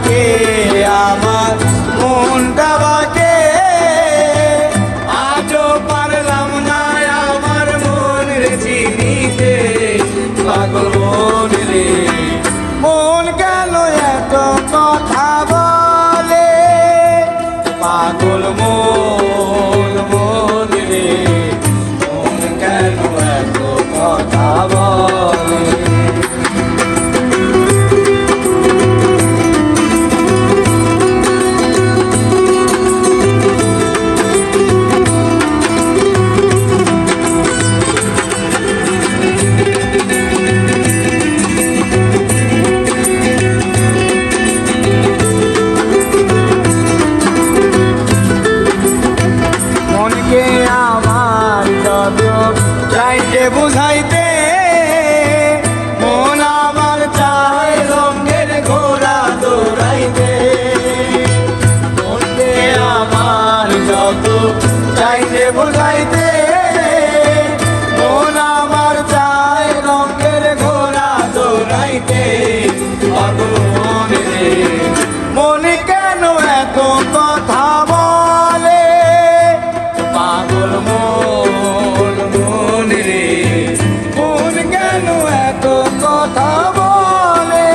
que চাইতে বুঝাইতে মন আমার চায় রঙের ঘোড়া দৌড়াইতে। মনকে আমার যত চাইতে বুঝাইতে কথা বলে।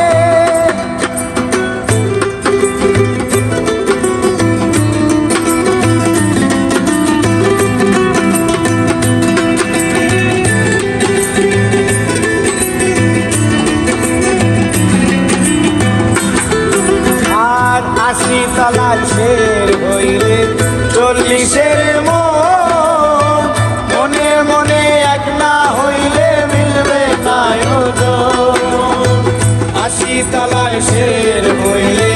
আর আশি তলা ছের হইলে চল্লিশে আকাশের বইয়ে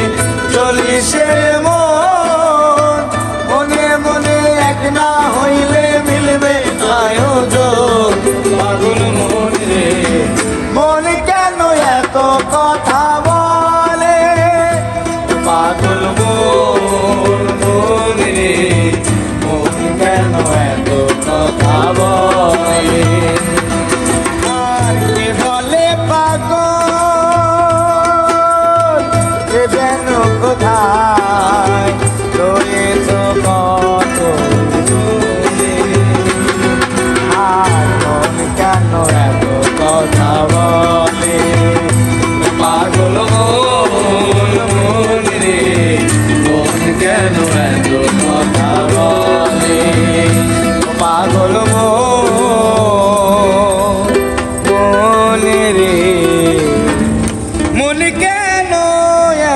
চলিসে মন। মনে মনে এক না হইলে মিলবে আয়োজন। পাগল মন রে, মন কেন এত মন কেন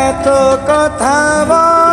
এত কথা বল?